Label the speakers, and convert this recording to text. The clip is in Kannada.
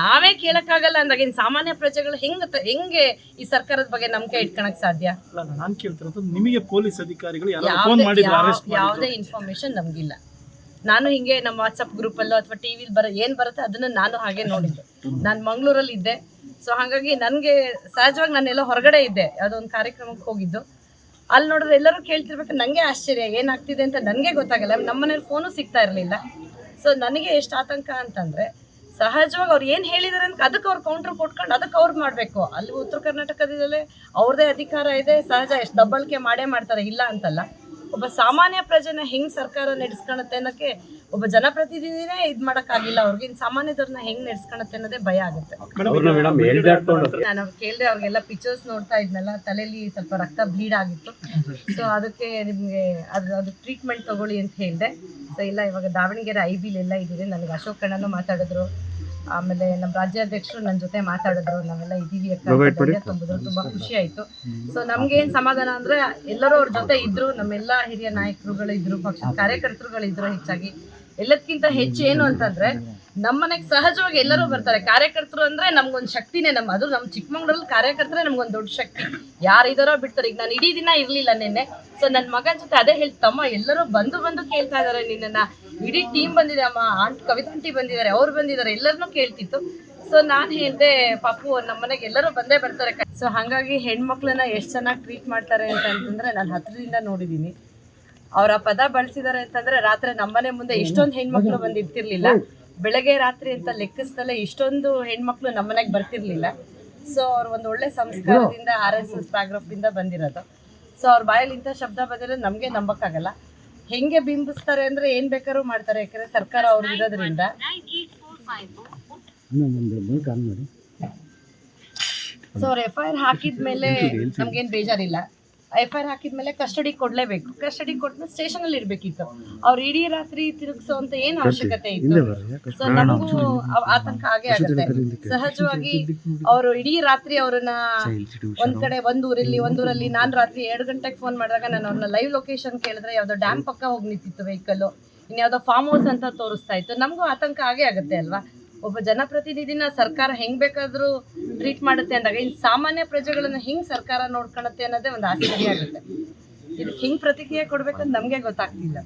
Speaker 1: ನಾವೇ ಕೇಳಕ್ಕಾಗಲ್ಲ ಅಂದಾಗ ಇನ್ ಸಾಮಾನ್ಯ ಪ್ರಜೆಗಳು ಹೆಂಗ ಹೆಂಗೆ ಈ ಸರ್ಕಾರದ ಬಗ್ಗೆ ನಂಬಿಕೆ ಇಟ್ಕೊಳಕ್ ಸಾಧ್ಯ?
Speaker 2: ನಾನು ಕೇಳ್ತಿರೋದು ನಿಮಗೆ ಪೊಲೀಸ್ ಅಧಿಕಾರಿಗಳು
Speaker 1: ಯಾವುದೇ ಇನ್ಫಾರ್ಮೇಶನ್ ನಮ್ಗಿಲ್ಲ. ನಾನು ಹಿಂಗೆ ನಮ್ಮ ವಾಟ್ಸಪ್ ಗ್ರೂಪಲ್ಲೋ ಅಥವಾ ಟಿ ಬರ ಬರೋ ಏನು ಬರುತ್ತೆ ಅದನ್ನ ನಾನು ಹಾಗೆ ನೋಡಿದ್ದು. ನಾನು ಮಂಗಳೂರಲ್ಲಿ ಇದ್ದೆ. ಸೊ ಹಾಗಾಗಿ ನನಗೆ ಸಹಜವಾಗಿ ನಾನೆಲ್ಲ ಹೊರಗಡೆ ಇದ್ದೆ. ಯಾವುದೋ ಒಂದು ಕಾರ್ಯಕ್ರಮಕ್ಕೆ ಹೋಗಿದ್ದು. ಅಲ್ಲಿ ನೋಡಿದ್ರೆ ಎಲ್ಲರೂ ಕೇಳ್ತಿರ್ಬೇಕು ನನಗೆ ಆಶ್ಚರ್ಯ ಏನಾಗ್ತಿದೆ ಅಂತ ನನಗೆ ಗೊತ್ತಾಗಲ್ಲ. ನಮ್ಮ ಮನೇಲಿ ಫೋನು ಸಿಗ್ತಾ ಇರಲಿಲ್ಲ. ಸೊ ನನಗೆ ಎಷ್ಟು ಆತಂಕ ಅಂತಂದರೆ ಸಹಜವಾಗಿ ಅವ್ರು ಏನು ಹೇಳಿದಾರೆ ಅಂತ ಅದಕ್ಕೆ ಅವ್ರು ಕೌಂಟರ್ ಕೊಟ್ಕೊಂಡು ಅದಕ್ಕೆ ಅವ್ರು ಮಾಡಬೇಕು. ಅಲ್ಲಿ ಉತ್ತರ ಕರ್ನಾಟಕದಲ್ಲೇ ಅವ್ರದೇ ಅಧಿಕಾರ ಇದೆ ಸಹಜ ಎಷ್ಟು ದಬ್ಬಳಿಕೆ ಮಾಡೇ ಮಾಡ್ತಾರೆ ಇಲ್ಲ ಅಂತಲ್ಲ. ಒಬ್ಬ ಸಾಮಾನ್ಯ ಪ್ರಜೆನ ಹೆಂಗ್ ಸರ್ಕಾರ ನಡೆಸ್ಕೊಳತ್ತೆ ಅನ್ನೋಕ್ಕೆ ಒಬ್ಬ ಜನಪ್ರತಿನಿಧಿನೇ ಇದು ಮಾಡೋಕ್ಕಾಗಿಲ್ಲ. ಅವ್ರಿಗೆ ಇನ್ನು ಸಾಮಾನ್ಯದವ್ರನ್ನ ಹೆಂಗ್ ನಡೆಸ್ಕೊಳತ್ತೆ ಅನ್ನೋದೇ ಭಯ ಆಗುತ್ತೆ. ನಾನು ಅವ್ರು ಕೇಳಿದೆ ಅವ್ರಿಗೆಲ್ಲ ಪಿಕ್ಚರ್ಸ್ ನೋಡ್ತಾ ಇದ್ನಲ್ಲ ತಲೆಯಲ್ಲಿ ಸ್ವಲ್ಪ ರಕ್ತ ಬ್ಲೀಡ್ ಆಗಿತ್ತು. ಸೊ ಅದಕ್ಕೆ ನಿಮಗೆ ಅದ್ರ ಅದು ಟ್ರೀಟ್ಮೆಂಟ್ ತಗೊಳ್ಳಿ ಅಂತ ಹೇಳಿದೆ. ಸೊ ಇಲ್ಲ ಇವಾಗ ದಾವಣಗೆರೆ ಐ ಬಿಲೆಲ್ಲ ಇದ್ದೀವಿ ನನಗೆ ಅಶೋಕ್ ಕಣ್ಣನು ಮಾತಾಡಿದ್ರು. ಆಮೇಲೆ ನಮ್ಮ ರಾಜ್ಯಾಧ್ಯಕ್ಷರು ನನ್ನ ಜೊತೆ ಮಾತಾಡಿದ್ರು. ನಾವೆಲ್ಲ ಇದೀವಿ ಅಕ್ಕ ತುಂಬಿದ್ರು. ತುಂಬಾ ಖುಷಿ ಆಯ್ತು. ಸೊ ನಮ್ಗೆ ಏನ್ ಸಮಾಧಾನ ಅಂದ್ರೆ ಎಲ್ಲರೂ ಅವ್ರ ಜೊತೆ ಇದ್ರು. ನಮ್ಮೆಲ್ಲ ಹಿರಿಯ ನಾಯಕರುಗಳು ಇದ್ರು ಪಕ್ಷದ ಕಾರ್ಯಕರ್ತರುಗಳಿದ್ರು ಹೆಚ್ಚಾಗಿ. ಎಲ್ಲದಕ್ಕಿಂತ ಹೆಚ್ಚು ಏನು ಅಂತಂದ್ರೆ ನಮ್ಮನೆಗೆ ಸಹಜವಾಗಿ ಎಲ್ಲರೂ ಬರ್ತಾರೆ. ಕಾರ್ಯಕರ್ತರು ಅಂದ್ರೆ ನಮ್ಗೊಂದು ಶಕ್ತಿನೇ ನಮ್ಮ ಅದು ನಮ್ಮ ಚಿಕ್ಕಮಂಗ್ಳೂರಲ್ಲಿ ಕಾರ್ಯಕರ್ತರೇ ನಮ್ಗೊಂದು ದೊಡ್ಡ ಶಕ್ತಿ. ಯಾರು ಇದಾರೋ ಬಿಡ್ತಾರೆ. ಈಗ ನಾನು ಇಡೀ ದಿನ ಇರ್ಲಿಲ್ಲ ನಿನ್ನೆ. ಸೊ ನನ್ನ ಮಗನ ಜೊತೆ ಅದೇ ಹೇಳ್ತಮ್ಮ ಎಲ್ಲರೂ ಬಂದು ಬಂದು ಕೇಳ್ತಾ ಇದ್ದಾರೆ ನಿನ್ನನ್ನ. ಇಡೀ ಟೀಮ್ ಬಂದಿದೆ ಅಮ್ಮ. ಆಂಟ್ ಕವಿತಾಂಟಿ ಬಂದಿದ್ದಾರೆ. ಅವ್ರು ಬಂದಿದ್ದಾರೆ. ಎಲ್ಲರನ್ನೂ ಕೇಳ್ತಿತ್ತು. ಸೊ ನಾನು ಹೇಳ್ದೆ, ಪಾಪು ನಮ್ಮ ಮನೆಗೆ ಎಲ್ಲರೂ ಬಂದೇ ಬರ್ತಾರೆ. ಸೊ ಹಾಗಾಗಿ ಹೆಣ್ಮಕ್ಳನ್ನ ಎಷ್ಟು ಚೆನ್ನಾಗಿ ಟ್ರೀಟ್ ಮಾಡ್ತಾರೆ ಅಂತ ಅಂತಂದ್ರೆ ನಾನು ಹತ್ತಿರದಿಂದ ನೋಡಿದ್ದೀನಿ ಅವ್ರ ಆ ಪದ ಬಳಸಿದಾರೆ ಅಂತಂದ್ರೆ ರಾತ್ರಿ ನಮ್ಮನೆ ಮುಂದೆ ಇಷ್ಟೊಂದು ಹೆಣ್ಮಕ್ಳು ಬಂದಿರ್ತಿರ್ಲಿಲ್ಲ. ಬೆಳಗ್ಗೆ ರಾತ್ರಿ ಅಂತ ಲೆಕ್ಕಿಸ್ದಲ್ಲೇ ಇಷ್ಟೊಂದು ಹೆಣ್ಮಕ್ಳು ನಮ್ಮನೆಗೆ ಬರ್ತಿರ್ಲಿಲ್ಲ. ಸೊ ಅವ್ರ ಒಂದು ಒಳ್ಳೆ ಸಂಸ್ಕಾರದಿಂದ ಆರ್ ಎಸ್ ಎಸ್ ಇಂದ ಬಂದಿರೋದು. ಸೊ ಅವ್ರ ಬಾಯಲ್ಲಿ ಇಂಥ ಶಬ್ದ ಬಂದಿರೋ ನಮಗೆ ನಂಬಕ್ಕಾಗಲ್ಲ. ಹೆಂಗೆ ಬಿಂಬಿಸ್ತಾರೆ ಅಂದ್ರೆ ಏನ್ ಬೇಕಾದ್ರೂ ಮಾಡ್ತಾರೆ. ಯಾಕಂದ್ರೆ ಸರ್ಕಾರ ಅವ್ರು ಇರೋದ್ರಿಂದ. ಸೊ ಅವ್ರ ಎಫ್ ಐ ಆರ್ ಹಾಕಿದ್ಮೇಲೆ ನಮ್ಗೇನ್ ಬೇಜಾರಿಲ್ಲ. ಎಫ್ ಐ ಆರ್ ಹಾಕಿದ್ಮೇಲೆ ಕಸ್ಟಡಿ ಕೊಡ್ಲೇಬೇಕು. ಕಸ್ಟಡಿ ಕೊಟ್ಮೇಲೆ ಸ್ಟೇಷನ್ ಅಲ್ಲಿ ಇರ್ಬೇಕಿತ್ತು. ಅವ್ರು ಇಡೀ ರಾತ್ರಿ ತಿರುಗಿಸೋ ಅಂತ ಏನ್ ಅವಶ್ಯಕತೆ ಇತ್ತು? ಸೊ ನಮಗೂ ಆತಂಕ ಆಗೇ ಆಗುತ್ತೆ. ಸಹಜವಾಗಿ ಅವರು ಇಡೀ ರಾತ್ರಿ ಅವ್ರನ್ನ ಒಂದ್ ಕಡೆ ಒಂದ್ ಊರಲ್ಲಿ ಒಂದೂರಲ್ಲಿ ನಾನ್ ರಾತ್ರಿ ಎರಡು ಗಂಟೆಗೆ ಫೋನ್ ಮಾಡಿದಾಗ ನಾನು ಅವ್ರನ್ನ ಲೈವ್ ಲೊಕೇಶನ್ ಕೇಳಿದ್ರೆ ಯಾವ್ದೋ ಡ್ಯಾಮ್ ಪಕ್ಕ ಹೋಗಿ ನಿಂತಿತ್ತು ವೆಹಿಕಲ್ ಇನ್ಯಾವುದೋ ಫಾರ್ಮ್ ಹೌಸ್ ಅಂತ ತೋರಿಸ್ತಾ ಇತ್ತು. ನಮಗೂ ಆತಂಕ ಆಗೇ ಆಗುತ್ತೆ ಅಲ್ವಾ? ಒಬ್ಬ ಜನಪ್ರತಿನಿಧಿನ ಸರ್ಕಾರ ಹೆಂಗ್ ಬೇಕಾದ್ರೂ ಟ್ರೀಟ್ ಮಾಡುತ್ತೆ ಅಂದಾಗ, ಇನ್ ಸಾಮಾನ್ಯ ಪ್ರಜೆಗಳನ್ನ ಹೆಂಗ್ ಸರ್ಕಾರ ನೋಡ್ಕೊಳತ್ತೆ ಅನ್ನೋದೇ ಒಂದು ಆಶ್ಚರ್ಯ ಆಗುತ್ತೆ. ಇದಕ್ಕೆ ಹೆಂಗ್ ಪ್ರತಿಕ್ರಿಯೆ ಕೊಡ್ಬೇಕಂತ ನಮ್ಗೆ ಗೊತ್ತಾಗ್ತಿಲ್ಲ.